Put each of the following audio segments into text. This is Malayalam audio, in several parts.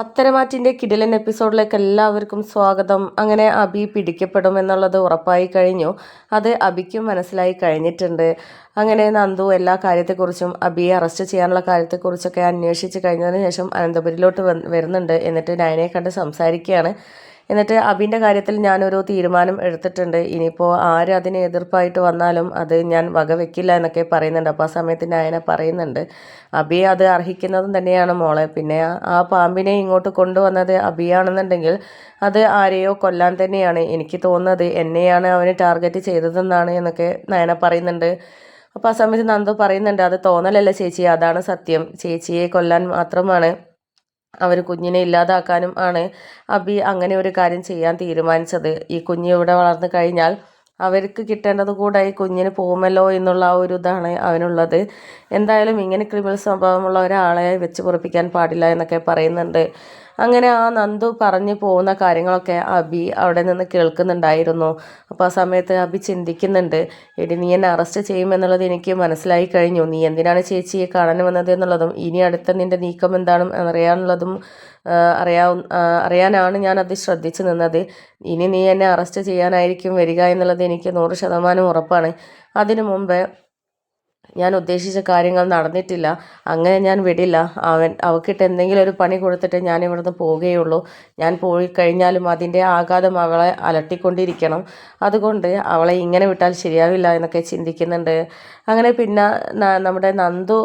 പത്തരമാറ്റിന്റെ കിടിലൻ എപ്പിസോഡിലേക്ക് എല്ലാവർക്കും സ്വാഗതം. അങ്ങനെ അബി പിടിക്കപ്പെടും എന്നുള്ളത് ഉറപ്പായി കഴിഞ്ഞു. അത് അബിക്കും മനസ്സിലായി കഴിഞ്ഞിട്ടുണ്ട്. അങ്ങനെ നന്ദു എല്ലാ കാര്യത്തെക്കുറിച്ചും അബിയെ അറസ്റ്റ് ചെയ്യാനുള്ള കാര്യത്തെക്കുറിച്ചൊക്കെ അന്വേഷിച്ച് കഴിഞ്ഞതിന് ശേഷം അനന്തപുരിയിലോട്ട് വരുന്നുണ്ട്. എന്നിട്ട് നയനെ കണ്ട് സംസാരിക്കുകയാണ്. എന്നിട്ട് അബിന്റെ കാര്യത്തിൽ ഞാനൊരു തീരുമാനം എടുത്തിട്ടുണ്ട്. ഇനിയിപ്പോൾ ആര് അതിനെ എതിർപ്പായിട്ട് വന്നാലും അത് ഞാൻ വകവെക്കില്ല എന്നൊക്കെ പറയുന്നുണ്ട്. അപ്പോൾ ആ സമയത്ത് നയന പറയുന്നുണ്ട്. അബി അത് അർഹിക്കുന്നതും തന്നെയാണ് മോളെ. പിന്നെ ആ പാമ്പിനെ ഇങ്ങോട്ട് കൊണ്ടുവന്നത് അബിയാണെന്നുണ്ടെങ്കിൽ അത് ആരെയോ കൊല്ലാൻ തന്നെയാണ്. എനിക്ക് തോന്നുന്നത് എന്നെയാണ് അവന് ടാർഗറ്റ് ചെയ്തതെന്നാണ് എന്നൊക്കെ നയന പറയുന്നുണ്ട്. അപ്പോൾ ആ സമയത്ത് നന്ദു പറയുന്നുണ്ട് അത് തോന്നലല്ല ചേച്ചി? അതാണ് സത്യം. ചേച്ചിയെ കൊല്ലാൻ മാത്രമാണ് അവർ കുഞ്ഞിനെ ഇല്ലാതാക്കാനും ആണ് അബി അങ്ങനെ ഒരു കാര്യം ചെയ്യാൻ തീരുമാനിച്ചത്. ഈ കുഞ്ഞ് ഇവിടെ വളർന്നു കഴിഞ്ഞാൽ അവർക്ക് കിട്ടേണ്ടത് കൂടെ ഈ കുഞ്ഞിന് പോകുമല്ലോ എന്നുള്ള ആ ഒരു ഇതാണ് അവനുള്ളത്. എന്തായാലും ഇങ്ങനെ ക്രിമിനൽ സ്വഭാവമുള്ള ഒരാളെ വെച്ച് പൊറപ്പിക്കാൻ പാടില്ല എന്നൊക്കെ പറയുന്നുണ്ട്. അങ്ങനെ ആ നന്ദു പറഞ്ഞു പോകുന്ന കാര്യങ്ങളൊക്കെ അബി അവിടെ നിന്ന് കേൾക്കുന്നുണ്ടായിരുന്നു. അപ്പോൾ ആ സമയത്ത് അബി ചിന്തിക്കുന്നുണ്ട് എടി നീ എന്നെ അറസ്റ്റ് ചെയ്യുമെന്നുള്ളത് എനിക്ക് മനസ്സിലായി കഴിഞ്ഞു. നീ എന്തിനാണ് ചേച്ചിയെ കാണാൻ വന്നത് എന്നുള്ളതും ഇനി അടുത്ത നിന്റെ നീക്കം എന്താണെന്ന് അറിയാനുള്ളതും അറിയാവ അറിയാനാണ് ഞാൻ അത് ശ്രദ്ധിച്ചു നിന്നത്. ഇനി നീ എന്നെ അറസ്റ്റ് ചെയ്യാനായിരിക്കും വരിക എന്നുള്ളത് എനിക്ക് നൂറ് ശതമാനം ഉറപ്പാണ്. അതിനു മുമ്പ് ഞാൻ ഉദ്ദേശിച്ച കാര്യങ്ങൾ നടന്നിട്ടില്ല. അങ്ങനെ ഞാൻ വിടില്ല. അവൻ അവക്കിട്ട് എന്തെങ്കിലും ഒരു പണി കൊടുത്തിട്ട് ഞാൻ ഇവിടുന്ന് പോവുകയുള്ളൂ. ഞാൻ പോയി കഴിഞ്ഞാലും അതിന്റെ ആഘാതം അവളെ അലട്ടിക്കൊണ്ടിരിക്കണം. അതുകൊണ്ട് അവളെ ഇങ്ങനെ വിട്ടാൽ ശരിയാവില്ല എന്നൊക്കെ ചിന്തിക്കുന്നുണ്ട്. അങ്ങനെ പിന്നെ നമ്മുടെ നന്ദു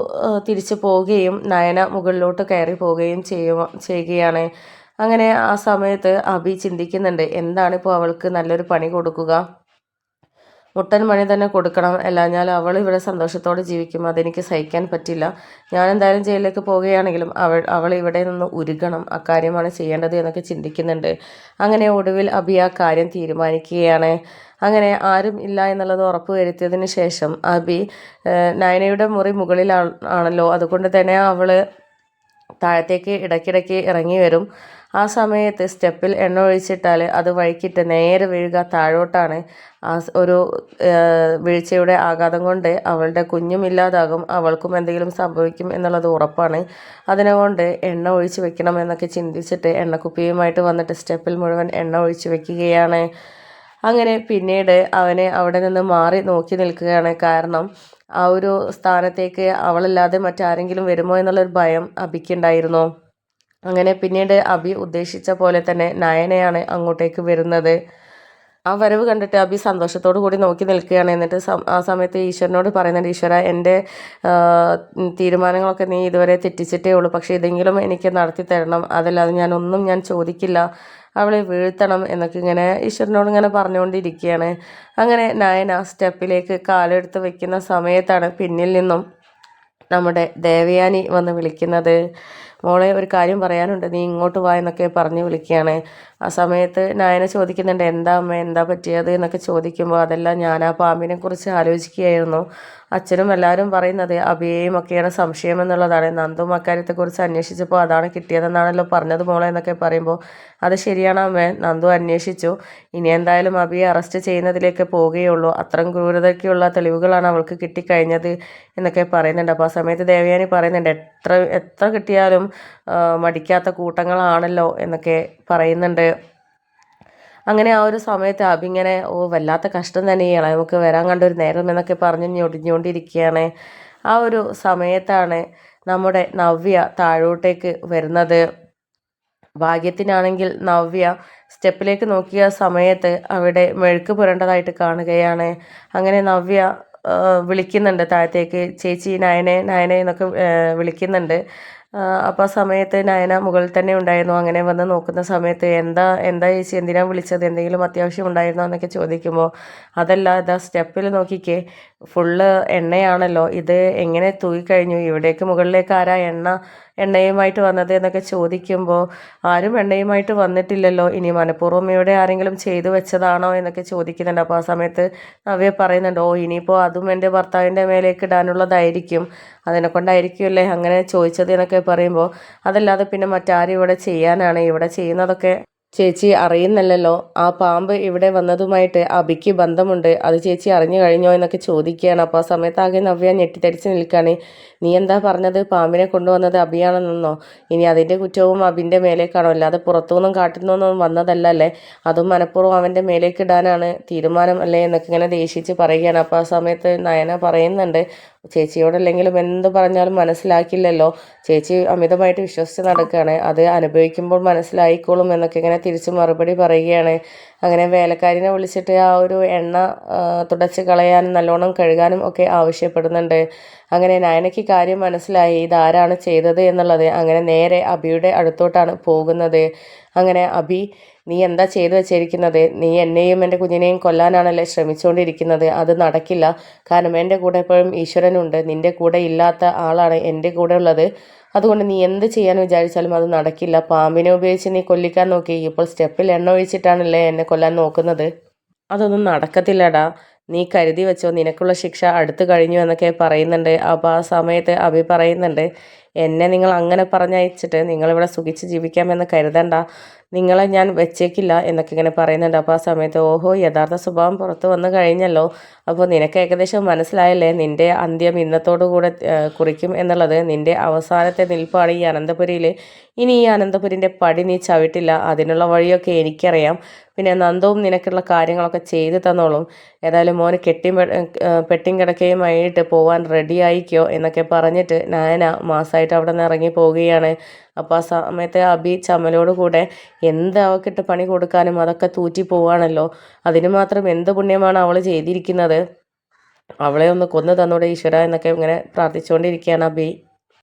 തിരിച്ചു പോവുകയും നയന മുകളിലോട്ട് കയറി പോവുകയും ചെയ്യുക ചെയ്യുകയാണ്. അങ്ങനെ ആ സമയത്ത് അഭി ചിന്തിക്കുന്നുണ്ട്. എന്താണിപ്പോൾ അവൾക്ക് നല്ലൊരു പണി കൊടുക്കുക? മുട്ടൻ മണി തന്നെ കൊടുക്കണം. അല്ലാഞ്ഞാൽ അവൾ ഇവിടെ സന്തോഷത്തോടെ ജീവിക്കും. അതെനിക്ക് സഹിക്കാൻ പറ്റില്ല. ഞാൻ എന്തായാലും ജയിലിലേക്ക് പോവുകയാണെങ്കിലും അവൾ അവൾ ഇവിടെ നിന്ന് ഉരുകണം. അക്കാര്യമാണ് ചെയ്യേണ്ടത് എന്നൊക്കെ ചിന്തിക്കുന്നുണ്ട്. അങ്ങനെ ഒടുവിൽ അബി ആ കാര്യം തീരുമാനിക്കുകയാണ്. അങ്ങനെ ആരും ഇല്ല എന്നുള്ളത് ഉറപ്പ് വരുത്തിയതിന് ശേഷം അബി നയനയുടെ മുറി മുകളിലാണല്ലോ അതുകൊണ്ട് തന്നെ അവൾ താഴത്തേക്ക് ഇടയ്ക്കിടയ്ക്ക് ഇറങ്ങി വരും. ആ സമയത്ത് സ്റ്റെപ്പിൽ എണ്ണ ഒഴിച്ചിട്ടാൽ അത് വഴിക്കിട്ട് നേരെ വീഴുക താഴോട്ടാണ്. ആ ഒരു വീഴ്ചയുടെ ആഘാതം കൊണ്ട് അവളുടെ കുഞ്ഞും ഇല്ലാതാകും. അവൾക്കും എന്തെങ്കിലും സംഭവിക്കും എന്നുള്ളത് ഉറപ്പാണ്. അതിനുകൊണ്ട് എണ്ണ ഒഴിച്ച് വെക്കണം എന്നൊക്കെ ചിന്തിച്ചിട്ട് എണ്ണക്കുപ്പിയുമായിട്ട് വന്നിട്ട് സ്റ്റെപ്പിൽ മുഴുവൻ എണ്ണ ഒഴിച്ച് വെക്കുകയാണ്. അങ്ങനെ പിന്നീട് അവനെ അവിടെ നിന്ന് മാറി നോക്കി നിൽക്കുകയാണ്. കാരണം ആ ഒരു സ്ഥാനത്തേക്ക് അവളല്ലാതെ മറ്റാരെങ്കിലും വരുമോ എന്നുള്ളൊരു ഭയം അബിക്കുണ്ടായിരുന്നു. അങ്ങനെ പിന്നീട് അബി ഉദ്ദേശിച്ച പോലെ തന്നെ നയനയാണ് അങ്ങോട്ടേക്ക് വരുന്നത്. ആ വരവ് കണ്ടിട്ട് അബി സന്തോഷത്തോടു കൂടി നോക്കി നിൽക്കുകയാണ്. എന്നിട്ട് ആ സമയത്ത് ഈശ്വരനോട് പറയുന്നുണ്ട് ഈശ്വര എന്റെ തീരുമാനങ്ങളൊക്കെ നീ ഇതുവരെ തെറ്റിച്ചിട്ടേ ഉള്ളൂ. പക്ഷേ ഇതെങ്കിലും എനിക്ക് നടത്തി തരണം. അതല്ലാതെ ഞാനൊന്നും ഞാൻ ചോദിക്കില്ല. അവളെ വീഴ്ത്തണം എന്നൊക്കെ ഇങ്ങനെ ഈശ്വരനോട് ഇങ്ങനെ പറഞ്ഞുകൊണ്ടിരിക്കുകയാണ്. അങ്ങനെ നയന സ്റ്റെപ്പിലേക്ക് കാലെടുത്ത് വെക്കുന്ന സമയത്താണ് പിന്നിൽ നിന്നും നമ്മുടെ ദേവയാനി വന്ന് വിളിക്കുന്നത്. മോളെ ഒരു കാര്യം പറയാനുണ്ട്. നീ ഇങ്ങോട്ട് വാ എന്നൊക്കെ പറഞ്ഞ് വിളിക്കുകയാണ്. ആ സമയത്ത് നായന ചോദിക്കുന്നുണ്ട് എന്താ അമ്മ എന്താ പറ്റിയത്? എന്നൊക്കെ ചോദിക്കുമ്പോൾ അതെല്ലാം ഞാൻ ആ പാമ്പിനെ കുറിച്ച് ആലോചിക്കുകയായിരുന്നു. അച്ഛനും എല്ലാവരും പറയുന്നത് അഭിയേയും ഒക്കെയാണ് സംശയം എന്നുള്ളതാണ്. നന്ദും അക്കാര്യത്തെക്കുറിച്ച് അന്വേഷിച്ചപ്പോൾ അതാണ് കിട്ടിയതെന്നാണല്ലോ പറഞ്ഞത് മോളെ എന്നൊക്കെ പറയുമ്പോൾ അത് ശരിയാണ് അമ്മ നന്ദു അന്വേഷിച്ചു. ഇനി എന്തായാലും അബിയെ അറസ്റ്റ് ചെയ്യുന്നതിലേക്ക് പോവുകയുള്ളൂ. അത്രയും ക്രൂരതയ്ക്കുള്ള തെളിവുകളാണ് അവൾക്ക് കിട്ടിക്കഴിഞ്ഞത് എന്നൊക്കെ പറയുന്നുണ്ട്. അപ്പോൾ ആ സമയത്ത് ദേവയാനി പറയുന്നുണ്ട് എത്ര എത്ര കിട്ടിയാലും മടിക്കാത്ത കൂട്ടങ്ങളാണല്ലോ എന്നൊക്കെ പറയുന്നുണ്ട്. അങ്ങനെ ആ ഒരു സമയത്ത് അബിങ്ങനെ ഓ വല്ലാത്ത കഷ്ടം തന്നെയാണ് നമുക്ക് വരാൻ കണ്ട ഒരു നേരം എന്നൊക്കെ പറഞ്ഞ് ഞൊടിഞ്ഞുകൊണ്ടിരിക്കുകയാണ്. ആ ഒരു സമയത്താണ് നമ്മുടെ നവ്യ താഴോട്ടേക്ക് വരുന്നത്. ഭാഗ്യത്തിനാണെങ്കിൽ നവ്യ സ്റ്റെപ്പിലേക്ക് നോക്കിയ സമയത്ത് അവിടെ മെഴുക്ക് പുരണ്ടതായിട്ട് കാണുകയാണ്. അങ്ങനെ നവ്യ വിളിക്കുന്നുണ്ട്. താഴത്തേക്ക് ചേച്ചി നയനേ നയനേ എന്നൊക്കെ വിളിക്കുന്നുണ്ട്. അപ്പോൾ ആ സമയത്ത് നയന മുകളിൽ തന്നെ ഉണ്ടായിരുന്നു. അങ്ങനെ വന്ന് നോക്കുന്ന സമയത്ത് എന്താ എന്താ ചേച്ചി എന്തിനാണ് വിളിച്ചത്? എന്തെങ്കിലും അത്യാവശ്യം ഉണ്ടായിരുന്നോ എന്നൊക്കെ ചോദിക്കുമ്പോൾ അതല്ല ഇതാ സ്റ്റെപ്പിൽ നോക്കിക്കേ ഫുള്ള് എണ്ണയാണല്ലോ. ഇത് എങ്ങനെ തൂക്കിക്കഴിഞ്ഞു ഇവിടേക്ക് മുകളിലേക്ക് ആരാ എണ്ണ എണ്ണയുമായിട്ട് വന്നത് എന്നൊക്കെ ചോദിക്കുമ്പോൾ ആരും എണ്ണയുമായിട്ട് വന്നിട്ടില്ലല്ലോ. ഇനി മനഃപൂർവം ഇവിടെ ആരെങ്കിലും ചെയ്തു വെച്ചതാണോ എന്നൊക്കെ ചോദിക്കുന്നുണ്ട്. അപ്പോൾ ആ സമയത്ത് നവ്യ പറയുന്നുണ്ട് ഓ ഇനിയിപ്പോൾ അതും എന്റെ ഭർത്താവിന്റെ മേലേക്ക് ഇടാനുള്ളതായിരിക്കും. അതിനെ കൊണ്ടായിരിക്കുമല്ലേ അങ്ങനെ ചോദിച്ചത്? എന്നൊക്കെ പറയുമ്പോൾ അതല്ലാതെ പിന്നെ മറ്റാരും ഇവിടെ ചെയ്യാനാണ് ഇവിടെ ചെയ്യുന്നതൊക്കെ ചേച്ചി അറിയുന്നില്ലല്ലോ. ആ പാമ്പ് ഇവിടെ വന്നതുമായിട്ട് അബിക്ക് ബന്ധമുണ്ട്. അത് ചേച്ചി അറിഞ്ഞു കഴിഞ്ഞോ എന്നൊക്കെ ചോദിക്കുകയാണ്. അപ്പോൾ ആ സമയത്ത് ആകെ നവ്യ ഞെട്ടിത്തരിച്ച് നിൽക്കുകയാണ്. നീ എന്താ പറഞ്ഞത്? പാമ്പിനെ കൊണ്ടുവന്നത് അബിയാണെന്നോ? ഇനി അതിന്റെ കുറ്റവും അബിന്റെ മേലേക്കാണോ? അല്ലാതെ പുറത്തുനിന്നും കാട്ടുന്നൊന്നും വന്നതല്ല വന്നതല്ലല്ലേ? അതും മനഃപൂർവം അവന്റെ മേലേക്ക് ഇടാനാണ് തീരുമാനം അല്ലേ? എന്നൊക്കെ ഇങ്ങനെ ദേഷിച്ച് പറയുകയാണ്. അപ്പോൾ ആ സമയത്ത് നയന പറയുന്നുണ്ട്. ചേച്ചിയോടല്ലെങ്കിലും എന്ത് പറഞ്ഞാലും മനസ്സിലാക്കില്ലല്ലോ. ചേച്ചി അമിതമായിട്ട് വിശ്വസിച്ച് നടക്കുകയാണ്. അത് അനുഭവിക്കുമ്പോൾ മനസ്സിലായിക്കോളും എന്നൊക്കെ ഇങ്ങനെ തിരിച്ച് മറുപടി പറയുകയാണ്. അങ്ങനെ വേലക്കാരിനെ വിളിച്ചിട്ട് ആ ഒരു എണ്ണ തുടച്ച് കളയാനും നല്ലോണം കഴുകാനും ഒക്കെ ആവശ്യപ്പെടുന്നുണ്ട്. അങ്ങനെ നയനയ്ക്ക് കാര്യം മനസ്സിലായി. ഇതാരാണ് ചെയ്തത് എന്നുള്ളത്. അങ്ങനെ നേരെ അബിയുടെ അടുത്തോട്ടാണ് പോകുന്നത്. അങ്ങനെ അബി നീ എന്താ ചെയ്തു വെച്ചിരിക്കുന്നത്? നീ എന്നെയും എന്റെ കുഞ്ഞിനെയും കൊല്ലാനാണല്ലേ ശ്രമിച്ചുകൊണ്ടിരിക്കുന്നത്? അത് നടക്കില്ല. കാരണം എന്റെ കൂടെ എപ്പോഴും ഈശ്വരനുണ്ട്. നിന്റെ കൂടെ ഇല്ലാത്ത ആളാണ് എന്റെ കൂടെ ഉള്ളത്. അതുകൊണ്ട് നീ എന്ത് ചെയ്യാൻ വിചാരിച്ചാലും അത് നടക്കില്ല. പാമ്പിനെ ഉപയോഗിച്ച് നീ കൊല്ലിക്കാൻ നോക്കി. ഇപ്പോൾ സ്റ്റെപ്പിൽ എണ്ണ ഒഴിച്ചിട്ടാണല്ലേ എന്നെ കൊല്ലാൻ നോക്കുന്നത്. അതൊന്നും നടക്കത്തില്ലടാ. നീ കരുതി വെച്ചോ നിനക്കുള്ള ശിക്ഷ അടുത്ത് കഴിഞ്ഞു എന്നൊക്കെ പറയുന്നുണ്ട്. അപ്പോൾ ആ സമയത്ത് അഭി പറയുന്നുണ്ട് എന്നെ നിങ്ങൾ അങ്ങനെ പറഞ്ഞയച്ചിട്ട് നിങ്ങളിവിടെ സുഖിച്ച് ജീവിക്കാമെന്ന് കരുതണ്ട. നിങ്ങളെ ഞാൻ വെച്ചേക്കില്ല എന്നൊക്കെ ഇങ്ങനെ പറയുന്നുണ്ട്. അപ്പോൾ ആ സമയത്ത് ഓഹോ യഥാർത്ഥ സ്വഭാവം പുറത്ത് വന്നു കഴിഞ്ഞല്ലോ. അപ്പോൾ നിനക്ക് ഏകദേശം മനസ്സിലായല്ലേ? നിന്റെ അന്ത്യം ഇന്നത്തോടു കൂടെ കുറിക്കും എന്നുള്ളത്. നിന്റെ അവസാനത്തെ നിൽപ്പാണ് ഈ അനന്തപുരിയിൽ ഇനി ഈ അനന്തപുരിന്റെ പടി നീ ചവിട്ടില്ല. അതിനുള്ള വഴിയൊക്കെ എനിക്കറിയാം. പിന്നെ നന്ദവും നിനക്കുള്ള കാര്യങ്ങളൊക്കെ ചെയ്തു തന്നോളും. ഏതായാലും മോന് കെട്ടി പെട്ടിയും കിടക്കയുമായിട്ട് പോവാൻ റെഡി ആയിക്കോ എന്നൊക്കെ പറഞ്ഞിട്ട് നായന മാസമായിട്ട് അവിടെ നിന്ന് ഇറങ്ങി പോവുകയാണ്. അപ്പോൾ ആ സമയത്ത് അബി ചമലോട് കൂടെ എന്ത് പണി കൊടുക്കാനും അതൊക്കെ തൂറ്റി പോവാണല്ലോ അതിന് മാത്രം എന്ത് പുണ്യമാണ് അവൾ ചെയ്തിരിക്കുന്നത്? അവളെ ഒന്ന് കൊന്നു തന്നോടെ ഈശ്വര എന്നൊക്കെ ഇങ്ങനെ പ്രാർത്ഥിച്ചുകൊണ്ടിരിക്കുകയാണ് അബി.